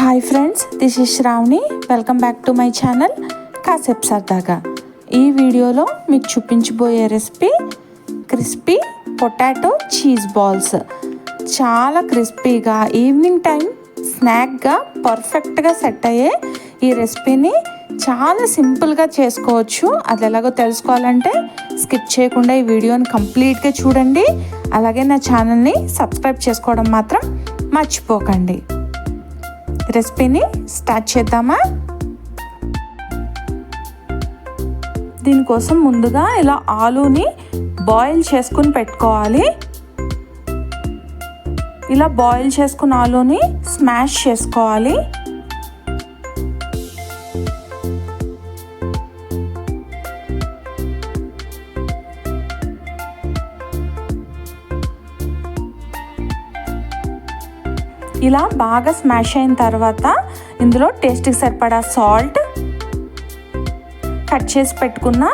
Hi friends this is Sravani welcome back to my channel కాసేపు సరదాగా ఈ వీడియోలో మీకు చూపించబోయే recipe crispy potato cheese balls చాలా క్రిస్పీగా ఈవినింగ్ టైం స్నాక్గా పర్ఫెక్ట్గా సెట్ అయ్యే ఈ రెసిపీని చాలా సింపుల్గా చేసుకోవచ్చు. అది ఎలాగో తెలుసుకోవాలంటే స్కిప్ చేయకుండా ఈ వీడియోని కంప్లీట్గా చూడండి. అలాగే నా ఛానల్ని సబ్స్క్రైబ్ చేసుకోవడం మాత్రం మర్చిపోకండి. రెసిపీని స్టార్ట్ చేద్దామా? దీనికోసం ముందుగా ఇలా ఆలూని బాయిల్ చేసుకుని పెట్టుకోవాలి. ఇలా బాయిల్ చేసుకున్న ఆలూని స్మాష్ చేసుకోవాలి. ఇలా బాగా స్మాష్ అయిన తర్వాత ఇందులో టేస్ట్కి సరిపడా సాల్ట్ కట్ చేసి పెట్టుకున్న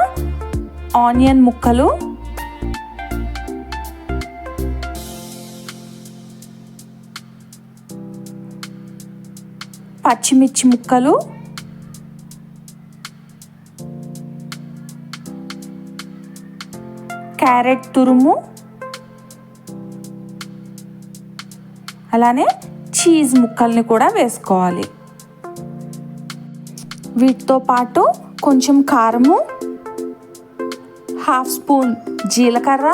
ఆనియన్ ముక్కలు పచ్చిమిర్చి ముక్కలు క్యారెట్ తురుము అలానే చీజ్ ముక్కల్ని కూడా వేసుకోవాలి. వీటితో పాటు కొంచెం కారము హాఫ్ స్పూన్ జీలకర్ర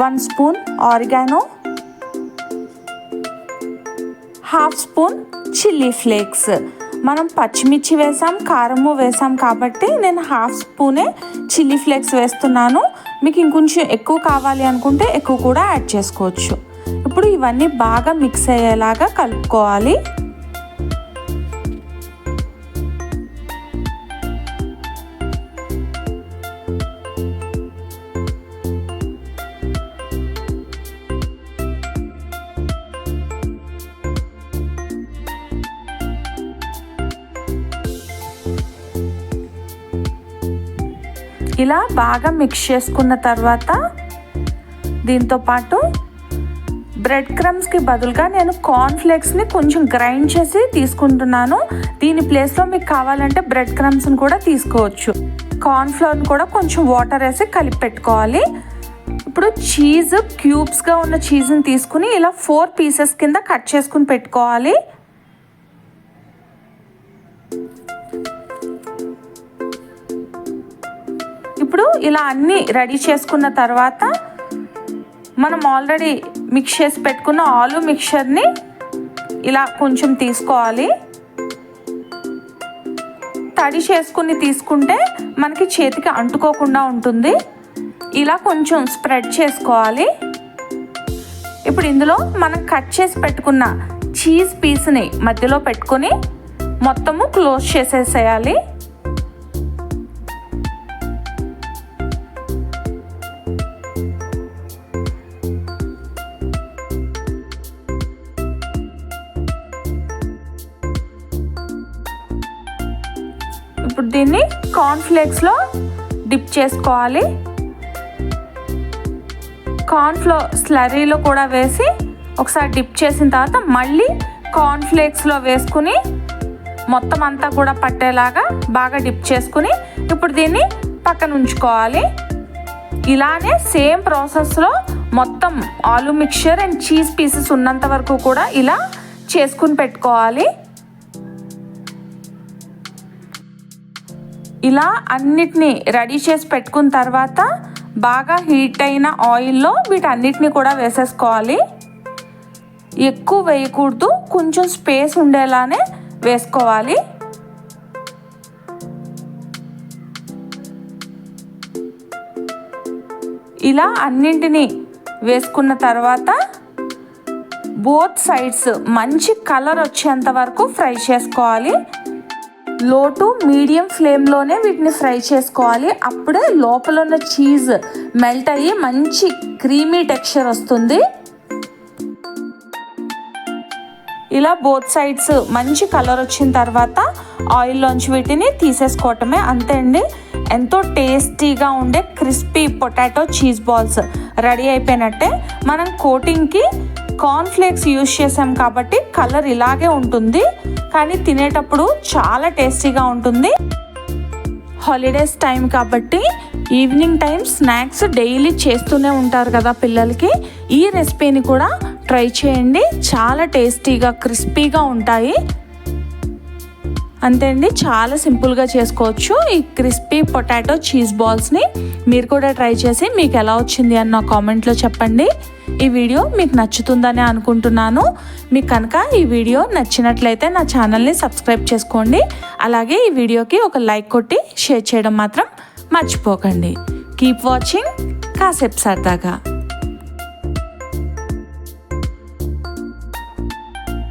one spoon oregano half spoon chilli flakes. మనం పచ్చిమిర్చి వేసాం కారము వేసాం కాబట్టి నేను హాఫ్ స్పూనే చిల్లీ ఫ్లేక్స్ వేస్తున్నాను. మీకు ఇంకొంచెం ఎక్కువ కావాలి అనుకుంటే ఎక్కువ కూడా యాడ్ చేసుకోవచ్చు. ఇప్పుడు ఇవన్నీ బాగా మిక్స్ అయ్యేలాగా కలుపుకోవాలి. ఇలా బాగా మిక్స్ చేసుకున్న తర్వాత దీంతో పాటు బ్రెడ్ క్రమ్స్కి బదులుగా నేను కార్న్ఫ్లేక్స్ని కొంచెం గ్రైండ్ చేసి తీసుకుంటున్నాను. దీని ప్లేస్లో మీకు కావాలంటే బ్రెడ్ క్రమ్స్ని కూడా తీసుకోవచ్చు. కార్న్ఫ్లవర్ని కూడా కొంచెం వాటర్ వేసి కలిపి పెట్టుకోవాలి. ఇప్పుడు చీజ్ క్యూబ్స్గా ఉన్న చీజ్ని తీసుకుని ఇలా ఫోర్ పీసెస్ కింద కట్ చేసుకుని పెట్టుకోవాలి. ఇప్పుడు ఇలా అన్నీ రెడీ చేసుకున్న తర్వాత మనం ఆల్రెడీ మిక్స్ చేసి పెట్టుకున్న ఆలు మిక్చర్ని ఇలా కొంచెం తీసుకోవాలి. తడి చేసుకుని తీసుకుంటే మనకి చేతికి అంటుకోకుండా ఉంటుంది. ఇలా కొంచెం స్ప్రెడ్ చేసుకోవాలి. ఇప్పుడు ఇందులో మనం కట్ చేసి పెట్టుకున్న చీజ్ పీస్ని మధ్యలో పెట్టుకొని మొత్తము క్లోజ్ చేసేసేయాలి. ఇప్పుడు దీన్ని కార్న్ఫ్లేక్స్లో డిప్ చేసుకోవాలి. కార్న్ఫ్లో స్లరీలో కూడా వేసి ఒకసారి డిప్ చేసిన తర్వాత మళ్ళీ కార్న్ఫ్లేక్స్లో వేసుకుని మొత్తం అంతా కూడా పట్టేలాగా బాగా డిప్ చేసుకుని ఇప్పుడు దీన్ని పక్కన ఉంచుకోవాలి. ఇలానే సేమ్ ప్రాసెస్లో మొత్తం ఆలు మిక్చర్ అండ్ చీజ్ పీసెస్ ఉన్నంత వరకు కూడా ఇలా చేసుకుని పెట్టుకోవాలి. ఇలా అన్నిటినీ రెడీ చేసి పెట్టుకున్న తర్వాత బాగా హీట్ అయిన ఆయిల్లో వీటన్నిటిని కూడా వేసేసుకోవాలి. ఎక్కువ వేయకూడదు కొంచెం స్పేస్ ఉండేలానే వేసుకోవాలి. ఇలా అన్నింటినీ వేసుకున్న తర్వాత బోత్ సైడ్స్ మంచి కలర్ వచ్చేంత వరకు ఫ్రై చేసుకోవాలి. లో టు మీడియం ఫ్లేమ్లోనే వీటిని ఫ్రై చేసుకోవాలి. అప్పుడే లోపల ఉన్న చీజ్ మెల్ట్ అయ్యి మంచి క్రీమీ టెక్స్చర్ వస్తుంది. ఇలా బోత్ సైడ్స్ మంచి కలర్ వచ్చిన తర్వాత ఆయిల్లోంచి వీటిని తీసేసుకోవటమే అంతే అండి. ఎంతో టేస్టీగా ఉండే crispy potato cheese balls ready అయిపోయినట్టే. మనం కోటింగ్కి కార్న్ఫ్లేక్స్ యూజ్ చేసాం కాబట్టి కలర్ ఇలాగే ఉంటుంది. కానీ తినేటప్పుడు చాలా టేస్టీగా ఉంటుంది. హాలిడేస్ టైం కాబట్టి ఈవినింగ్ టైం స్నాక్స్ డైలీ చేస్తూనే ఉంటారు కదా పిల్లలకి. ఈ రెసిపీని కూడా ట్రై చేయండి. చాలా టేస్టీగా క్రిస్పీగా ఉంటాయి. అంతే అండి చాలా సింపుల్గా చేసుకోవచ్చు. ఈ క్రిస్పీ పొటాటో చీజ్ బాల్స్ని మీరు కూడా ట్రై చేసి మీకు ఎలా వచ్చింది అని నా కామెంట్లో చెప్పండి. ఈ వీడియో మీకు నచ్చుతుందని అనుకుంటున్నాను. మీకు కనుక ఈ వీడియో నచ్చినట్లయితే నా ఛానల్ని సబ్స్క్రైబ్ చేసుకోండి. అలాగే ఈ వీడియోకి ఒక లైక్ కొట్టి షేర్ చేయడం మాత్రం మర్చిపోకండి. కీప్ వాచింగ్ కాసేపు సరదాగా.